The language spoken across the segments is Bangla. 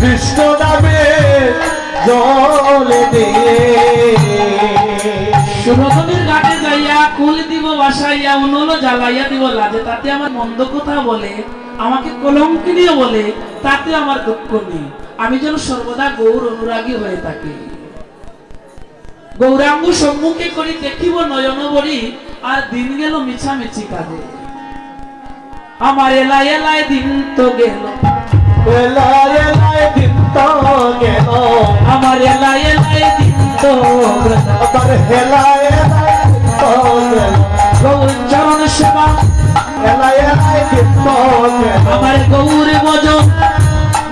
কৃষ্ণ নামে জলে দিয়ে সুরতমের ঘাটে যাইয়া কুল দিব, বাসাইয়া উনলো জ্বালাইয়া দিব লাজে। তাতে আমার মন্দ কথা বলে, আমাকে কলঙ্কিনীয় বলে, তাতে আমার দুঃখ নেই। আমি যেন সর্বদা গৌর অনুরাগী হয়ে থাকি। গৌরাঙ্গ সম্মুখে করি দেখিব নয়ন বরি আর দিন গেল মিছামিছি কাজে। আমার এলাই এলাই দিন তো গেল। এলায় এলায় এলাই এলাই দিন তো গেল আবার হেলায় এলায় দিন তো গেল গৌর চরণ সেবা এলায় এলায় দিন তো গেল আমার গৌরে বজ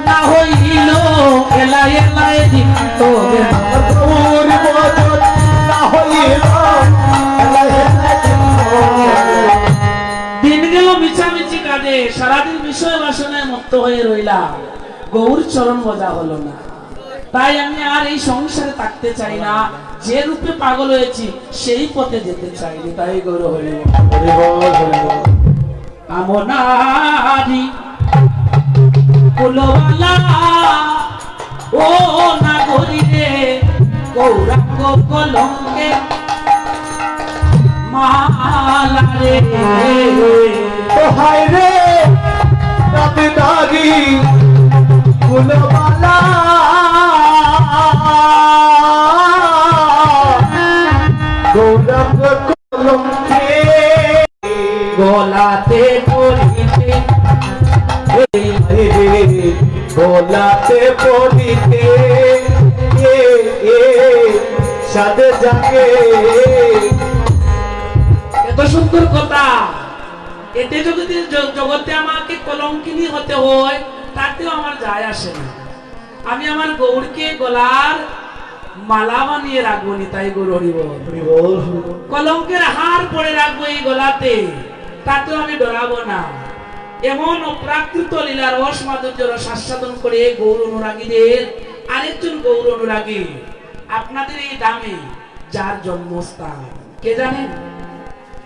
না হইল এলাই এলাই দিন গৌর বদন না হইল সারাদিন বিষয় বাসনায় মুক্ত হয়ে রইলাম। গৌর চরণ মজা হলো না। তাই আমি আর এই সংসারে থাকতে চাই না। যে রূপে পাগল হয়েছি সেই পথে যেতে চাইনি। তাই গৌর হরি আমনারি কুলবালা ও নাগরী রে গৌরাঙ্গ কলঙ্কে মালা রে তো হায় রে! ফুলমালা। গৌরঙ্গ কলঙ্কে গলাতে পড়িতে গোলাতে সাদে জাগে এত সুন্দর কথা। এতে যদি জগতে আমাকে কলঙ্কিনী হতে হয় তাতেও আমার যায় আসে না। আমি আমার গৌরকে গলার মালা বানিয়ে রাখব নি তাই গৌর হরিব। কলঙ্কের হার পরে রাখব এই গলাতে তাতেও আমি ডরাবো না। এমন অপ্রাকৃত লীলা রস মাধুর্য রস আস্বাদন করে গৌর অনুরাগীদের আরেকজন গৌর অনুরাগী আপনাদের এই দামে যার জন্মস্থান। কে জানেন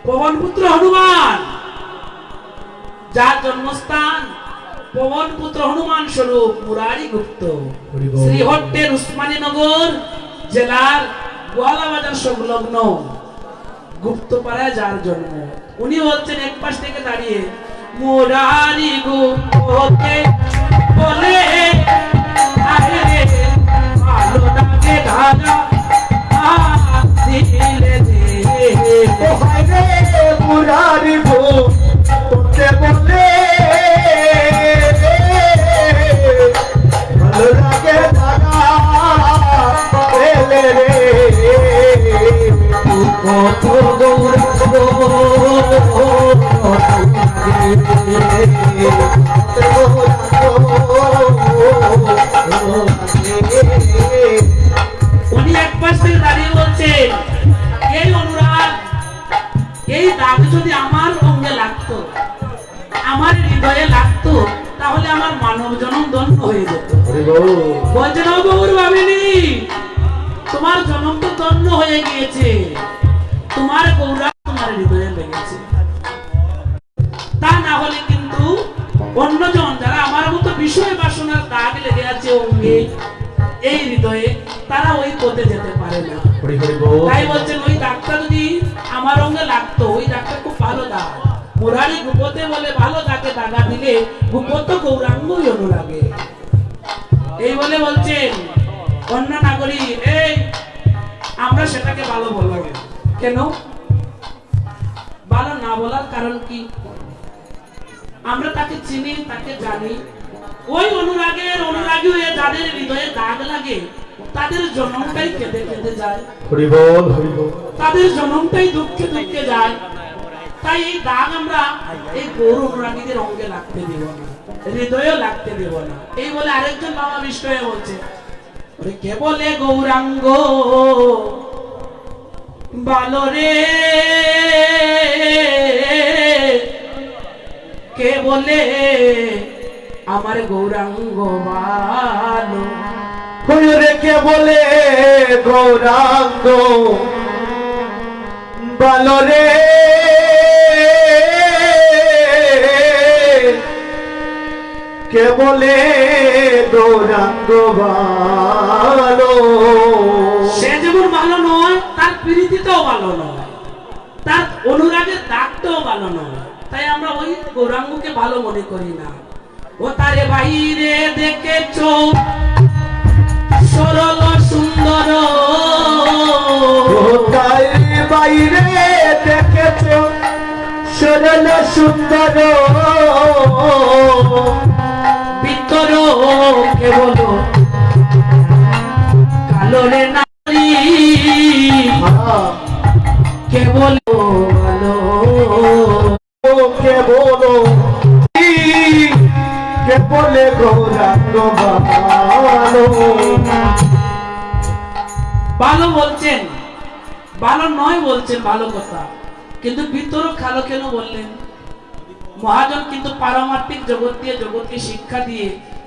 পবনপুত্র হনুমান! যার জন্মস্থান পবনপুত্র হনুমান স্বরূপ মুরারি গুপ্ত। শ্রীহট্টের উসমানীনগর জেলার গোয়ালাবাজার সংলগ্ন গুপ্তপাড়ায় যার জন্ম। উনি হচ্ছেন এক পাশ থেকে দাঁড়িয়ে মুরারি গুপ্তকে বলে আরে রে ভালো লাগে ধারা দিলে দে রে মুরারি ভো উনি এক পাশ থেকে দাঁড়িয়ে এই অনুরাগ আমার আমার হৃদয়ে লাগতো তাহলে আমার মানব জনম ধন্য হয়ে যেত। গৌর ভাবিনি তোমার জনম তো ধন্য হয়ে গিয়েছে তোমার গৌরব তোমার হৃদয়ে লেগেছে। তা না হলে কিন্তু অন্যজন যারা আমার মতো বিষয় বাসনার দাগ লেগে আছে অঙ্গে এই হৃদয়ে তারা ওই পথে যেতে পারে না। তাই বলছেন ওই দাগটা যদি আমার অঙ্গে লাগতো ওই দাগটা খুব ভালো দাগ। মুরারি গুপতে বলে ভালো দাগে দাগা দিলে গুপত গৌরাঙ্গই অনুরাগে। এই বলে বলছেন অন্য নাগরিক এই আমরা সেটাকে ভালো বলব কেন? ভালো না বলার কারণ কি? আমরা তাকে চিনি তাকে জানি। ওই অনুরাগের অনুরাগী হয়ে যাদের হৃদয়ে দাগ লাগে তাদের জন্মটাই কেঁদে কেঁদে যায়। তাদের জন্মটাই দুঃখে দুঃখে যায়। তাই এই দাগ আমরা এই অঙ্গে লাগতে দেব না লাগতে দেব না। এই বলে আরেকজন বাবা বিষ্ণু বলছে, ওরে গৌরাঙ্গ? বালরে কে বলে আমার গৌরাঙ্গ বালো? কে বলে গৌরাঙ্গ? বলরে কে বলে ভালো সে যেমন ভালো নয়, তার প্রীতিটাও ভালো নয়। তার অনুরাগের দাগটাও ভালো নয়। তাই আমরা ওই গৌরাঙ্গকে ভালো মনে করি না। ও তারে বাইরে দেখেছ। সুন্দর। ভিতর কেবল কালো রে নারী। কেবল ভালো কে বলো গৌরাঙ্গ ভালো ভালো বলছেন ভালো নয় বলছেন ভালো কথা। কিন্তু ভিতর খালো কেন বললেন? মহাজন কিন্তু পারমার্থিক জগৎ দিয়ে জগৎকে শিক্ষা দিয়ে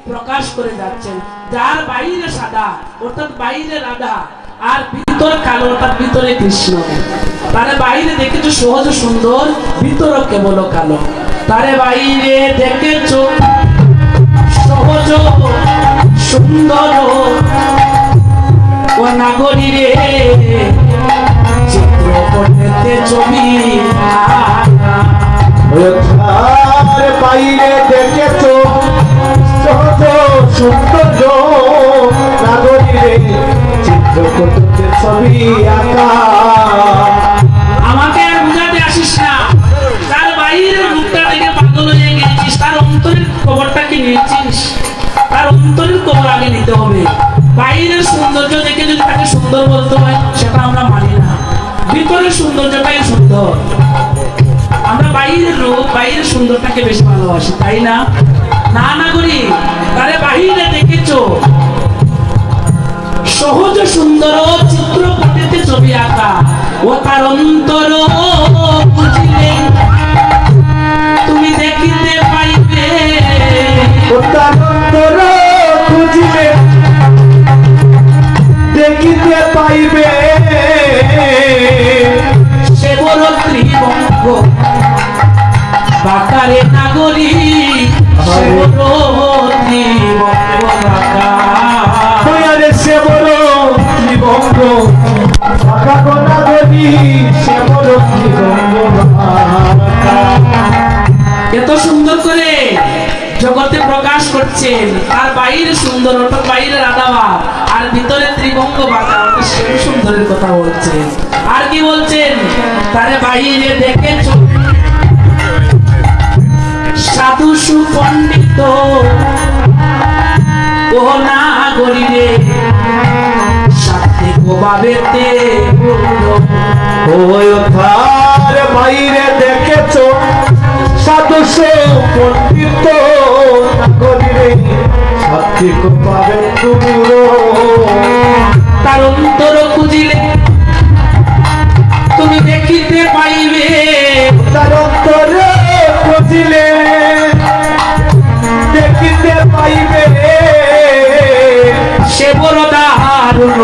প্রকাশ করে যাচ্ছেন। যার বাইরে সাদা, অর্থাৎ বাইরে রাধা, আর ভিতর কালো, অর্থাৎ ভিতরে কৃষ্ণ। তারে বাইরে দেখেছ সহজ সুন্দর, ভিতর কেবল কালো। তারে বাইরে দেখেছ সহজ সুন্দর। ও নাগরী রে চিত্র ছবি বাইরে দেখেছ, সহজ সুন্দর নাগরীরে ছবি আঁকা। বুঝাতে আসিস না। তার বাইরের রূপটা দেখে পাগল খবরটা কি নিয়েছিস তার অন্তরের খবর আগে নিতে হবে। বাইরের সৌন্দর্য দেখে যদি তাকে সুন্দর বলতে হয়, সেটা আমরা মানি না। ভিতরের সৌন্দর্যটাই সুন্দর। আমরা বাইরের রূপ বাইরের সুন্দরটাকে বেশি ভালোবাসি, তাই না? না না করি তারে বাহিরে দেখেছ? সহজ, সুন্দর চিত্র পটিতে ছবি আঁকা। ও তার অন্তর বুঝিলে তুমি দেখিতে পাইবে। উত্তর খুঁজিলে দেখিতে পাইবে। বাকারে নাগরী সে বাঁকা দেবী সে এত সুন্দর করে জগতে প্রকাশ করছেন তার বাইরে সুন্দর অর্থাৎ বাইরে রাধাবা আর ভিতরে ত্রিভঙ্গ অর্থাৎ শ্যাম সুন্দরের কথা বলছেন। আর কি বলছেন? তারে বাইরে দেখেছ সাধু সুপণ্ডিত ও না গরিবে সাত্বিক ভাবেতে ওই তার বাইরে দেখেছ? সাদশ পণ্ডিত নাগরীরে সাত্বিক পাবে তুমিও তার অন্তর খুঁজিলে, তুমি দেখিতে পাইবে। তার অন্তরে খুঁজিলে দেখিতে পাইবে। সে বড় দারুণ।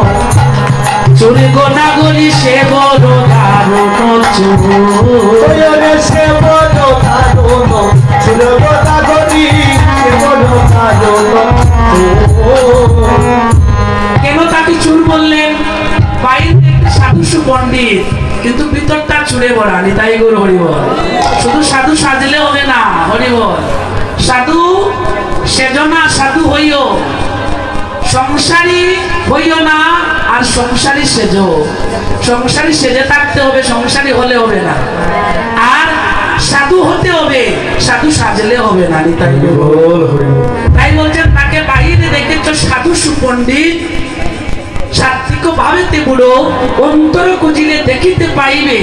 চুরি গোনা গলি সে বড় দারুণ চুর সে বড় দারুণ। ছিল নাগরী সে বড় দারুণ কেন তাকে চুর বললেন? বাইরে দেখতে সাধু সুপণ্ডিত কিন্তু ভিতরটা চুরে ভরা নিতাই গুরু হরিবল। শুধু সাধু সাজলে হবে না হরিবল। সাধু সেজনা সাধু হইও। সংসারী হইও না, আর সংসারী সেজো। সংসারী সেজে থাকতে হবে, সংসারী হলে হবে না। আর সাধু হতে হবে, সাধু সাজলে হবে না তাই বলছেন, তাকে বাইরে দেখেছ সাধু সুপণ্ডিত? সাত্বিক ভাবেতে বুড়ো, অন্তর খুঁজিলে দেখিতে পাইবে,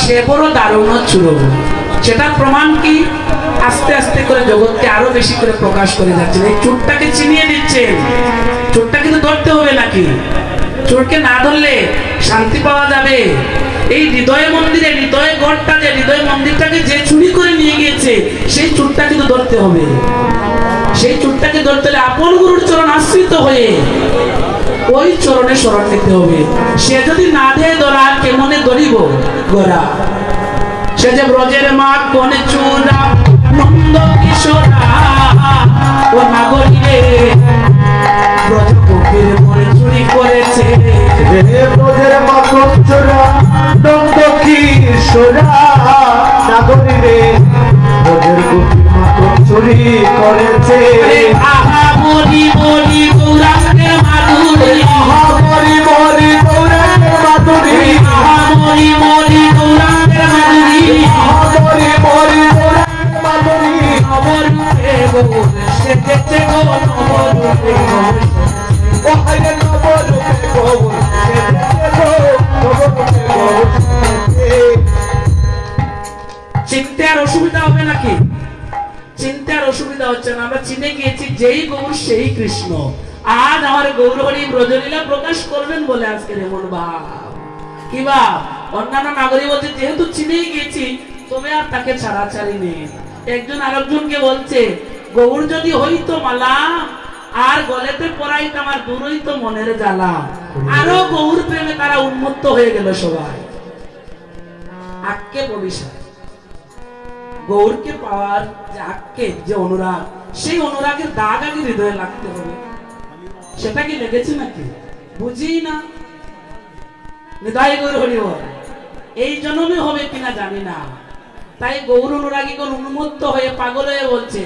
সে বড় দারুণ চুরব সেটার প্রমাণ কি? আস্তে আস্তে করে জগৎকে আরও বেশি করে প্রকাশ করে যাচ্ছেন এই চোরটাকে চিনিয়ে দিচ্ছেন চোরটা কিন্তু ধরতে হবে নাকি? চোরকে না ধরলে শান্তি পাওয়া যাবে। এই হৃদয় মন্দিরে, হৃদয় গড়টা যে, হৃদয় মন্দিরটাকে যে চুরি করে নিয়ে গিয়েছে, সেই চোরটা কিন্তু ধরতে হবে। সেই চোরটাকে ধরতে হলে আপন গুরুর চরণ আশ্রিত হয়ে ওই চরণে শরণ নিতে হবে। সে যদি না দেয় ধরা কেমনে ধরিব? গোরা সেজে যে ব্রজের মা কোন চূড়া নন্দ কিশোরা ও নাগরী ব্রজ কপির মনে চুরি করেছে। রে ব্রজের মা কোন চূড়া নন্দ কিশোরা নাগরী ব্রজের কপির মা কোন চুরি করেছে। আহা বলি বলি গৌরাঙ্গের মাধুরী। আহা বলি বলি গৌরাঙ্গের মাধুরী। আহা বলি বলি গৌর গৌর গৌর গৌর। চিনতে আর অসুবিধা হবে নাকি? চিনতে অসুবিধা হচ্ছে না। আমরা চিনে গিয়েছি, যেই গৌর সেই কৃষ্ণ। আজ আমার গৌরহরি ব্রজলীলা প্রকাশ করবেন বলে আজকের এমন ভাব। কি ভাব? অন্যান্য নাগরিক বলছে, যেহেতু চিনেই গিয়েছি, তবে আর তাকে ছাড়াছাড়ি নেই একজন আরেকজনকে বলছে গৌর যদি হইতো মালা, আর গলেতে পড়াইতো আমার দূরই তো মনের জ্বালা। আরও গৌর প্রেমে তারা উন্মত্ত হয়ে গেল সবাই। আক্কে বলিসা গৌরকে পাওয়ার যে আক্ষেপ যে অনুরাগ, সেই অনুরাগের দাগ আগে হৃদয়ে লাগতে হবে। সেটা কি লেগেছে নাকি? বুঝি না। হৃদয় গৌর হরিব এই জন্মে হবে কিনা জানি না। তাই গৌর অনুরাগী অনুরাগীগণ উন্মত্ত হয়ে পাগল হয়ে বলছে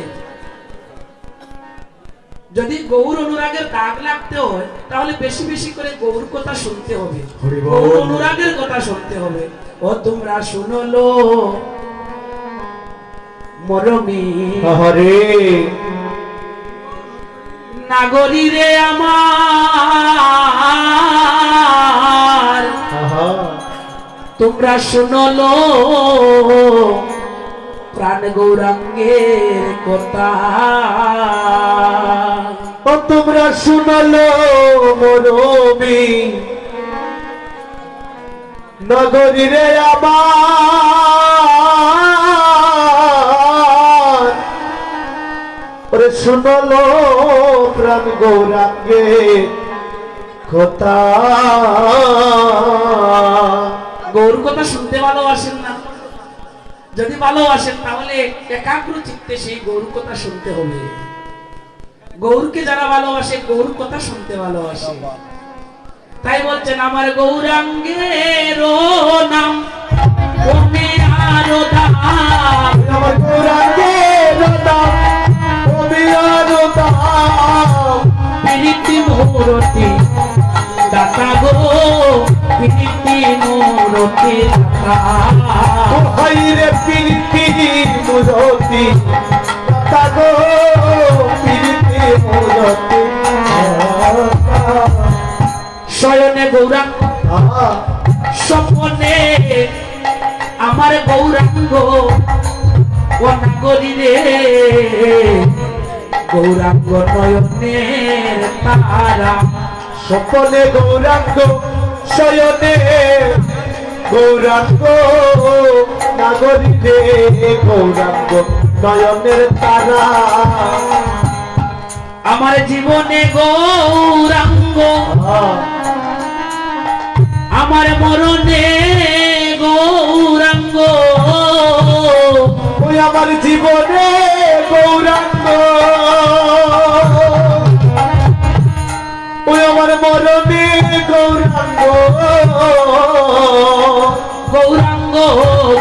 যদি গৌর অনুরাগের দাগ লাগতে হয় তাহলে বেশি বেশি করে গৌর কথা শুনতে হবে। গৌর অনুরাগের কথা শুনতে হবে। ও তোমরা শুনলো মরমী। হরে নাগরী রে আমার। তোমরা শুনলো প্রাণ গৌরাঙ্গের কথা। ও তোমরা শুনলো মরমি নগরী রে আমার ওরে শুনলো প্রাণ গৌরাঙ্গে কথা। গৌর কথা শুনতে ভালোবাসেন না। যদি ভালোবাসেন তাহলে একাগ্র চিত্তে সেই গৌর কথা শুনতে হবে। গৌরকে যারা ভালোবাসে গৌর কথা শুনতে ভালোবাসে। তাই বলছেন আমার গৌরাঙ্গের নাম ওমে আরও দাম। আমার গৌরাঙ্গে দাম তুমি আরও দাম। প্রীতি মূরতি? দাতা গো প্রীতি মূরতি হাইরে পিরিতি মুরতি তাগো পিরিতি মুরতি শয়নে গৌরাঙ্গ, স্বপনে আমার গৌরাঙ্গ নাগরী রে গৌরাঙ্গ নয়নের তারা। সপনে গৌরাঙ্গ শয়নে গৌরাঙ্গ নাগরী রে গৌরাঙ্গ নয়নের তারা। আমার জীবনে গৌরাঙ্গ আমার মরণে গৌরাঙ্গ। ওই আমার জীবনে গৌরাঙ্গ। ওই আমার মরণে গৌরাঙ্গ গৌরাঙ্গ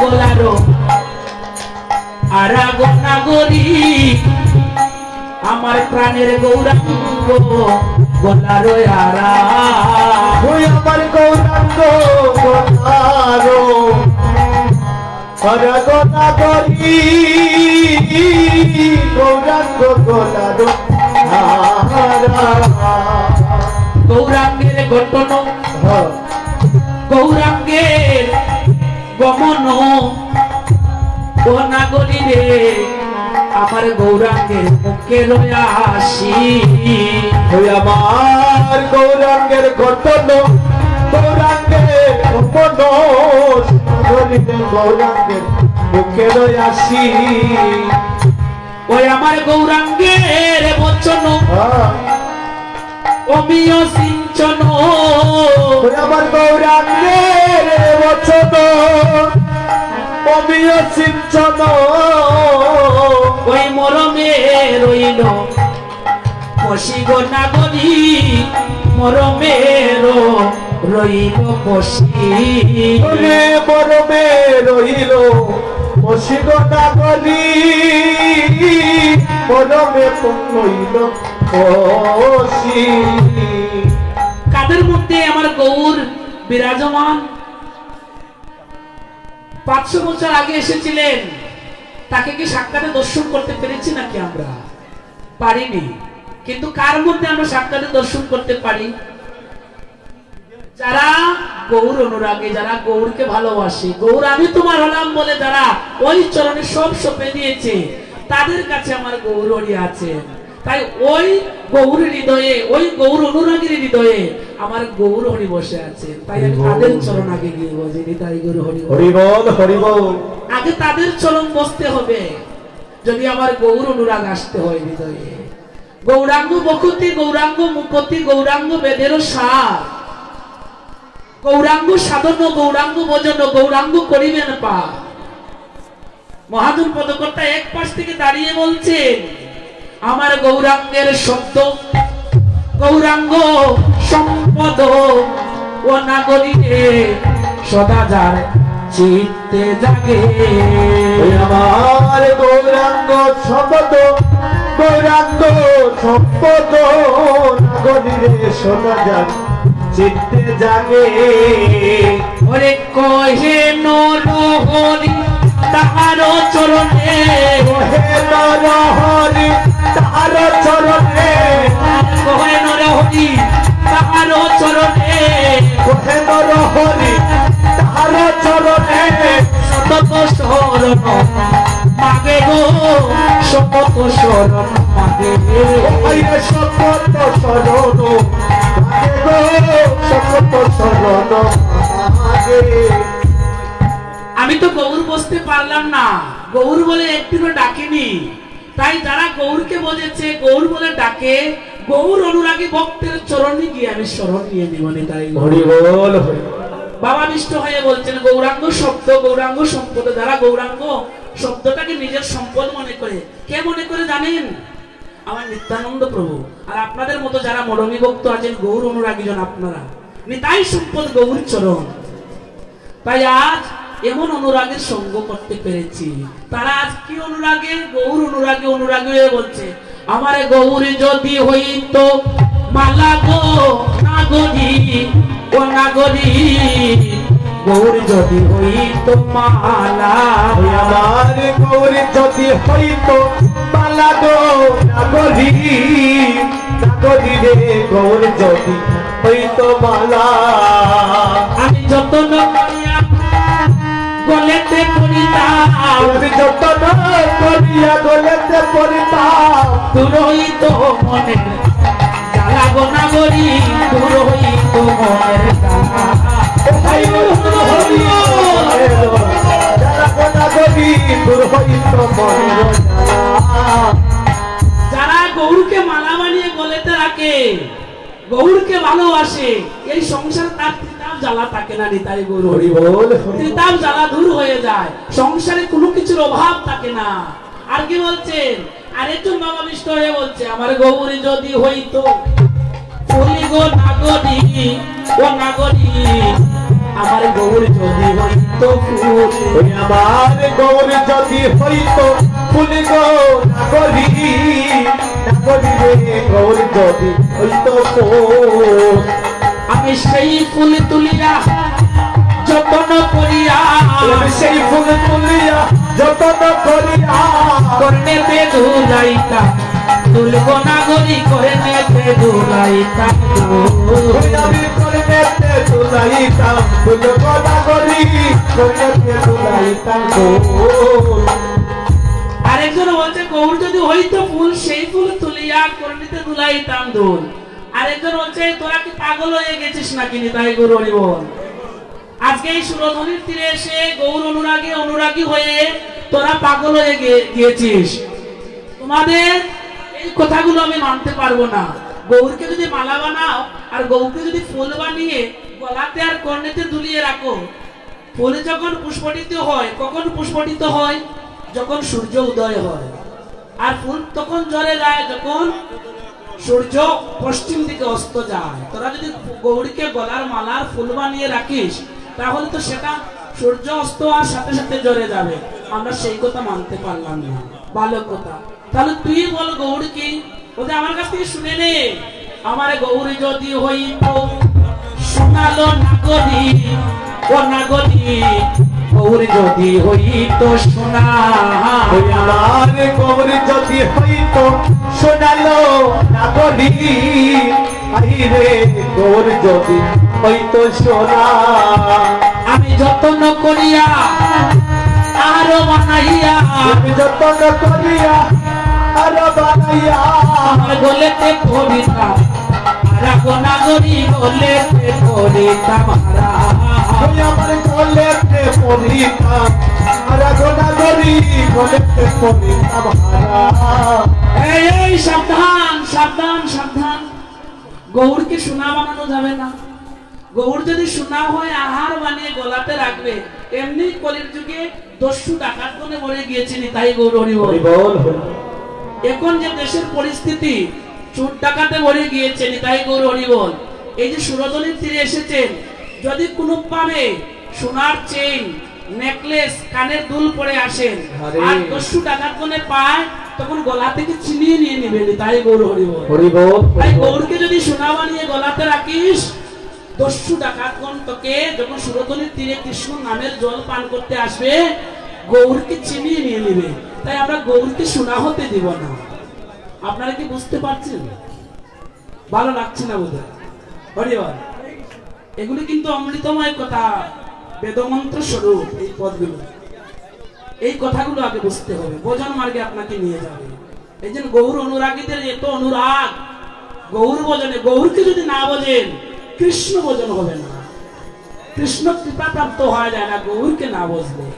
গোলারো আরাগ নাগরী আমার প্রাণের গৌরাঙ্গ গোলারো আরা। আমার গৌরাঙ্গ গোলারো গৌরাঙ্গ গোলারো গৌরাঙ্গের ঘটন গৌরাঙ্গের গমন। ও নাগরী রে আমার গৌরাঙ্গের মুখে আসি। আমার গৌরাঙ্গের ঘটন গৌরাঙ্গের উপন গৌরাঙ্গের মুখে আসি। ওই আমার গৌরাঙ্গের বচন। অমিয় ওই আমার গৌরাঙ্গের বচন। অমিয় সিঞ্চন। ওই মরমে রইল। পশিগ নাগরী মরমের রইল ওরে মরমে রহিল বসিল নাগরি মরমে রইল বসি। কাদের মধ্যে আমার গৌর বিরাজমান। পাঁচশো বছর আগে এসেছিলেন। তাকে কি সাক্ষাতে দর্শন করতে পেরেছি নাকি আমরা? পারিনি। কিন্তু কার মধ্যে আমরা সাক্ষাতে দর্শন করতে পারি? যারা গৌর অনুরাগে, যারা গৌরকে ভালোবাসে, গৌর আমি তোমার হলাম বলে যারা ওই চরণে সব সপে দিয়েছে, তাদের কাছে আমার গৌরী আছেন তাই ওই গৌর হৃদয়ে ওই গৌর অনুরাগীর হৃদয়ে আমার গৌর হরি বসে আছে। তাই আমি তাদের চরণ আগে গিয়ে বলছি তাই গৌর হরি বল। হরিবল হরিবল আগে তাদের চরণ বসতে হবে। যদি আমার গৌর অনুরাগ আসতে হয় হৃদয়ে। গৌরাঙ্গ বকুতি গৌরাঙ্গ মুকতি গৌরাঙ্গ বেদেরও সার। গৌরাঙ্গ সাধন গৌরাঙ্গ ভজন গৌরাঙ্গ করিবেন পা মহাজন পদকর্তা এক পাশ থেকে দাঁড়িয়ে বলছেন আমার গৌরাঙ্গের শব্দ। গৌরাঙ্গ সম্পদ ও নাগরিকে সদা যার চিত্তে জাগে। আমার গৌরাঙ্গ সম্পদ গৌরাঙ্গ সম্পদ নাগরিরে শোনা যান চিত্তে জাগে। ওরে কহে নরহরি তাহার চরণে ওহে নরহরি নরহরি তাহার চরণে। নরহরি তাহার চরণে। শরণ মাগে গো শরণ মাগে শরণ গো শরণ মাগে আমি তো গৌর বসতে পারলাম না। গৌর বলে একটিরও ডাকেনি। তাই যারা গৌরকে বোঝেছে গৌর বলে ডাকে গৌর অনুরাগী ভক্তের চরণে গিয়ে আমি স্মরণ নিয়ে নিব তাই হরিবল হরিবল বাবা নিষ্ঠ হয়ে বলছেন গৌরাঙ্গ শব্দ গৌরাঙ্গ সম্পদ যারা গৌরাঙ্গ শব্দটাকে নিজের সম্পদ মনে করে। কে মনে করে জানেন? আমার নিত্যানন্দ প্রভু। আর আপনাদের মতো যারা মরমী ভক্ত আছেন গৌর অনুরাগী জন আপনারা। নিতাই সম্পদ গৌর চরণ। তাই আজ এমন অনুরাগের সঙ্গ করতে পেরেছি। তারা আজ কি অনুরাগে গৌর অনুরাগে অনুরাগী হয়ে বলছে আমার গৌর যদি হইতো মালা গো নাগরি ও নাগরি। গৌর যদি হইতো মালা আমার গৌরী যদি হইত পালা গো নাগরী। নাগরী রে গৌর যদি হইত মালা। আমি করিয়া গলেতে আমি যতন করিয়া গলেতে পড়িতাম দূর হইত মনের জ্বালা গো নাগরি দূর হইত মনের জ্বালা। ওই হরি যারা গৌরকে মালা বানিয়ে গলেতে রাখে গৌরকে ভালোবাসে এই সংসার তার তিতাব জ্বালা থাকে না নিতাই গৌর। হরি হরি তিতাব জ্বালা দূর হয়ে যায় সংসারে কোনো কিছুর অভাব থাকে না। আর কি বলছেন আরেকজন বাবা বিষ্ট হয়ে বলছে আমার গৌরী যদি হইতো ফুলি গো নাগরি ও নাগরি আমার গৌর যদি হইতো ফুল আমার গৌর যদি হইত ফুল গো নাগরী গৌর হইত আমি সেই ফুল তুলিয়া যতন করিয়া সেই ফুল তুলিয়া যতন করিয়া কর্ণেতে ধুলাইতা তুলব নাগরি কর্ণেতে ধুলাইতা তুলাইতাম ফুল গো নাগরী করিমেতে তুলাইতাম আরেকজন বলছে গৌর যদি হইতো ফুল, সেই ফুল তুলিয়া কর্ণিতে ধুলাইতাম দুল। আরেকজন বলছে, তোরা কি পাগল হয়ে গেছিস নাকি নিতাই গৌর হরিবল আজকে এই সুরধনির তীরে এসে গৌর অনুরাগী অনুরাগী হয়ে তোরা পাগল হয়ে গিয়েছিস। তোমাদের এই কথাগুলো আমি মানতে পারব না। গৌরকে যদি মালা বানাও, আর গৌরকে যদি ফুল বানিয়ে গলাতে আর কর্ণেতে দুলিয়ে রাখো, ফুল যখন পুষ্পটিত হয়, কখন পুষ্পটিত হয়? যখন সূর্য উদয় হয়, আর ফুল তখন জ্বরে যায় যখন সূর্য পশ্চিম দিকে অস্ত যায়। তোরা যদি গৌরীকে গলার মালার ফুল বানিয়ে রাখিস, তাহলে তো সেটা সূর্য অস্ত হওয়ার সাথে সাথে জ্বরে যাবে। আমরা সেই কথা মানতে পারলাম না। ভালো কথা। তাহলে তুই বল গৌরী কি ওদের আমার কাছ থেকে শুনে নে। আমার গৌরী যদি হইত, শোনালো নাগরী গৌরী যদি হইত ওই আমার কবর যদি হইতো শোনালো নাগরি আইরে তোর যদি হইতো শোনা আমি যত্ন করিয়া আরও বানাইয়া আমি যতন করিয়া আর বানাইয়া। আমার গলেতে কবিতা রাগো নাগরী গলেতে কবিতা মারা ওই আমার গলেতে পড়িতাম আর গোনা গরি গলেতে পড়িতাম হারা এই এই সাবধান সাবধান সাবধান গৌরকে সোনা বানানো যাবে না গৌর যদি সোনা হয় আহার বানিয়ে গলাতে রাখবে এমনি কলির যুগে দস্যু ডাকাত কোনে মরে গিয়েছিল তাই গৌর হরি বল এখন যে দেশের পরিস্থিতি চোর ডাকাতে মরে গিয়েছে তাই গৌর হরি বল। এই যে তীরে এসেছেন যদি কোনো পাবে সোনার চেইন নেকলেস কানের দুল পরে আসেন আর। দস্যু কোনে পায় তখন গলা থেকে ছিনিয়ে নিয়ে নেবেন তাই গৌর হরি বল হরি বল। তাই গৌরকে যদি সোনা বানিয়ে গলাতে রাখিস দস্যু ডাকাতগণ তোকে যখন তীরে কৃষ্ণ নামের জল পান করতে আসবে গৌরকে চিনিয়ে নিয়ে নেবে। তাই আমরা গৌরকে সোনা হতে দিব না। আপনারা কি বুঝতে পারছেন? ভালো লাগছে না বোধ হরিবার এগুলি কিন্তু অমৃতময় কথা, বেদমন্ত্র স্বরূপ এই পদগুলো। এই কথাগুলো আগে বুঝতে হবে। বোঝন মার্গে আপনাকে নিয়ে যাবে। এই জন্য গৌর অনুরাগীদের এত অনুরাগ, গৌর বোঝনে গৌরকে যদি না বোঝেন, কৃষ্ণ বোঝন হবে না। কৃষ্ণ কৃপা প্রাপ্ত হওয়া যায় না, গৌরকে না বুঝলে।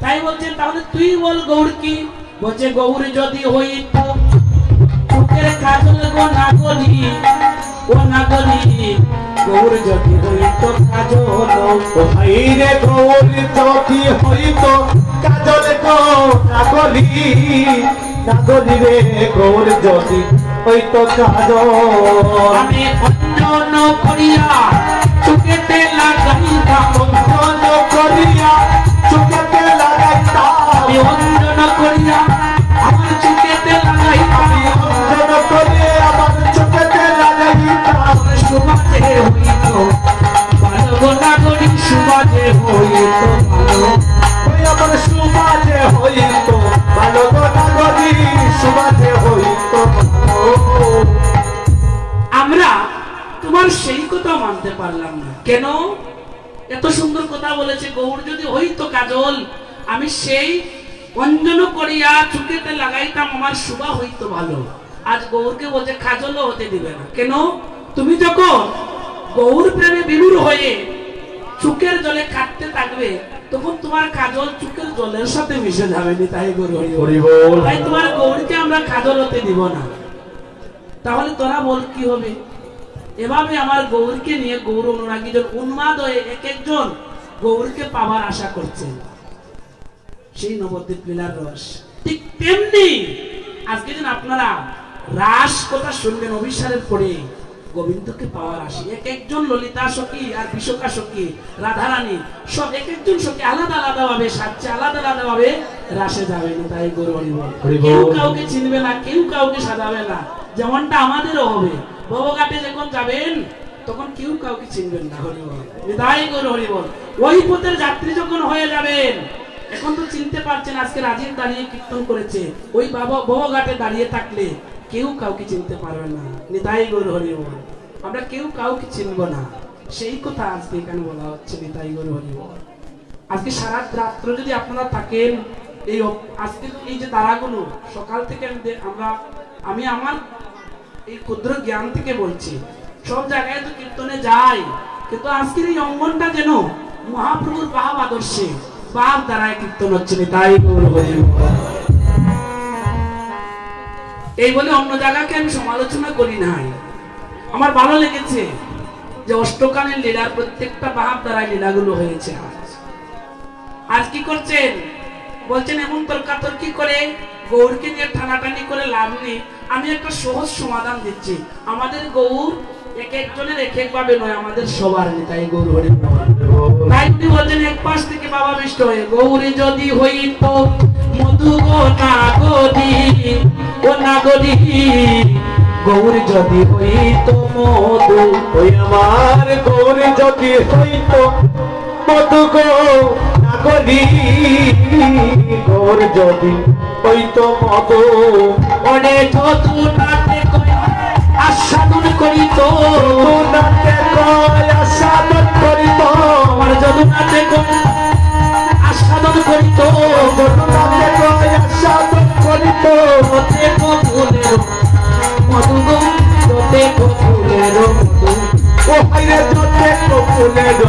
তাই বলছেন, তাহলে তুই বল গৌর কি? বলছে, গৌর যদি হইত চোখের কাজল গো না গলি ও না গলি গৌর যদি হইত কাজল হাইরে গৌরী চকি হইতো কাজল গো নাগরি নাগরি রে গৌর যদি হইতো কাজল। আমি অঞ্জন করিয়া চোখেতে লাগাইতাম অঞ্জন করিয়া চোখেতে লাগাইতাম আমি অঞ্জন করিয়া সুবাদে হইত ভালো গোনাগরি সুবাদে হইত ভালো আমার সুবাজে হইতো ভালো গো নাগরি সুবাজে হইতো আমরা তোমার সেই কথা মানতে পারলাম না। কেন? এত সুন্দর কথা বলেছে গৌর, যদি হইতো কাজল, আমি সেই অঞ্জন করিয়া চুকেতে লাগাইতাম, আমার শুভা হইতো ভালো। আজ গৌরকে বলছে, কাজলও হতে দিবে না। কেন? তুমি যখন গৌর প্রেমে বিমূর হয়ে চুকের জলে কাটতে থাকবে তখন তোমার কাজল চুকের জলের সাথে মিশে যাবে নি তাই গৌর তাই তোমার গৌরকে আমরা কাজল হতে দিব না। তাহলে তোরা বল কি হবে? এভাবে আমার গৌরকে নিয়ে গৌর অনুরাগীজন উন্মাদ হয়ে এক একজন গৌরকে পাওয়ার আশা করছে। সেই নবদ্বীপ লীলার রস। ঠিক তেমনি আজকে দিন আপনারা রাস কথা শুনবেন অভিসারের পরে। গোবিন্দকে পাওয়ার আসে এক একজন ললিতা সখী আর বিশোকা সখী রাধারানী সব এক একজন সখী আলাদা আলাদা ভাবে সাজছে আলাদা আলাদা ভাবে রাসে যাবে না তাই গৌর। কেউ কাউকে চিনবে না কেউ কাউকে সাজাবে না যেমনটা আমাদেরও হবে। ভবঘাটে যখন যাবেন তখন কেউ কাউকে চিনবেন না হরিবল। বিদায় করে হরিবল। ওই পথের যাত্রী যখন হয়ে যাবেন এখন তো চিনতে পারছেন আজকে রাজীব দাঁড়িয়ে কীর্তন করেছে। ওই বাবা ভবঘাটে দাঁড়িয়ে থাকলে কেউ কাউকে চিনতে পারবে না। নিতাই গৌর হরিবল আমরা কেউ কাউকে চিনব না। সেই কথা আজকে এখানে বলা হচ্ছে নিতাই গৌর হরিবল আজকে সারা রাত্র যদি আপনারা থাকেন, এই আজকে এই যে তারাগুলো, সকাল থেকে আমরা আমি আমার এই ক্ষুদ্র জ্ঞান থেকে বলছি, সব জায়গায় তো কীর্তনে যাই, কিন্তু আজকের এই অঙ্গনটা যেন মহাপ্রভুর ভাব আদর্শে বাপ দ্বারায় কীর্তন হচ্ছে তাই গৌর হরি বল। এই বলে অন্য জায়গাকে আমি সমালোচনা করি নাই। আমার ভালো লেগেছে যে অষ্টকালীন লীলার প্রত্যেকটা বাপ দ্বারায় লীলাগুলো হয়েছে আজ। আজ কি করছেন? বলছেন, এমন তর্কাতর্কি করে গৌরকে নিয়ে টানাটানি করে লাভ নেই। আমি একটা সহজ সমাধান দিচ্ছি। আমাদের গৌর এক একজনের এক এক ভাবে নয়, আমাদের সবার নেতাই গৌর হরি তাই উনি বলছেন এক পাশ থেকে বাবা বিষ্ট হয়ে গৌরী যদি হইত মধু গো নাগরি ও নাগরি গৌরী যদি হইত মধু, ওই আমার গৌরী যদি হইত মধু গো নাগরি গৌর যদি হইত মধু। অনেক যতু নাটে আস্বাদন করিত। নাতে কয়, আস্বাদন করিত। আমার যদু করিত নাতে কয়, আস্বাদন করিত তোতে ফুলের মধু গো তোতে ফুলের মধু। ও হাইরে যতে কপুলের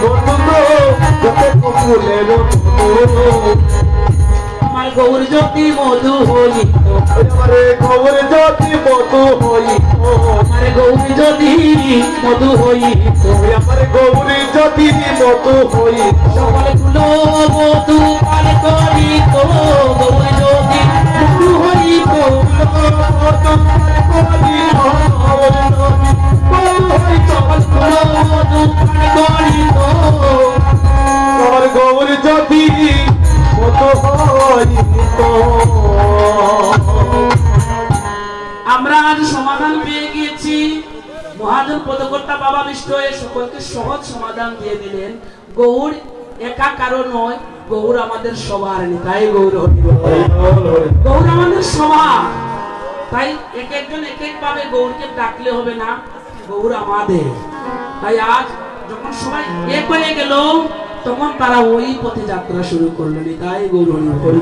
মধু গো যতে কপুলের আমার গৌর জ্যোতি মধু হইত আমারে গৌর যদি মধু হইত আমার গৌর যদি মধু হইত আমার গৌরী যদি মধু হইত সকলগুলো মধু পান করিত গৌর হইত আমরা আজ সমাধান পেয়ে গিয়েছি। মহাজন পদকর্তা বাবা হয়ে সকলকে সহজ সমাধান দিয়ে দিলেন। গৌর একা কারও নয় গৌর আমাদের সবার তাই গৌর গৌর আমাদের সবার। তাই এক একজন এক এক ভাবে গৌরকে ডাকলে হবে না গৌর আমাদের। তাই আজ যখন সবাই এক হয়ে গেল তখন তারা ওই পথে যাত্রা শুরু করলেন তাই গৌর হরি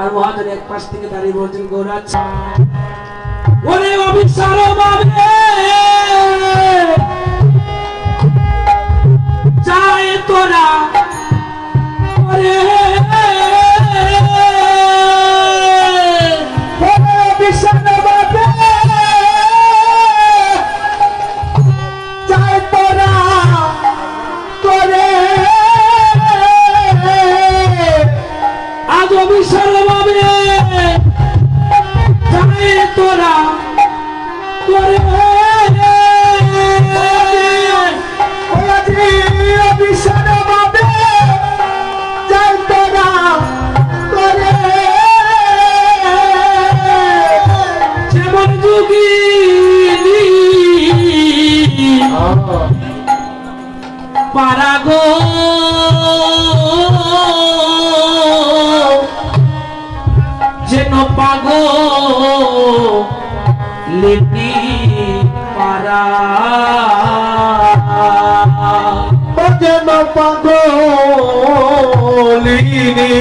আর মহাজন এক পাশ থেকে দাঁড়িয়ে বলছেন গৌরাজ ওরে অবিচার বাবে চায় তোরা। ওরে পারাগো যেন পাগো লিপি পারা। পাগলিনী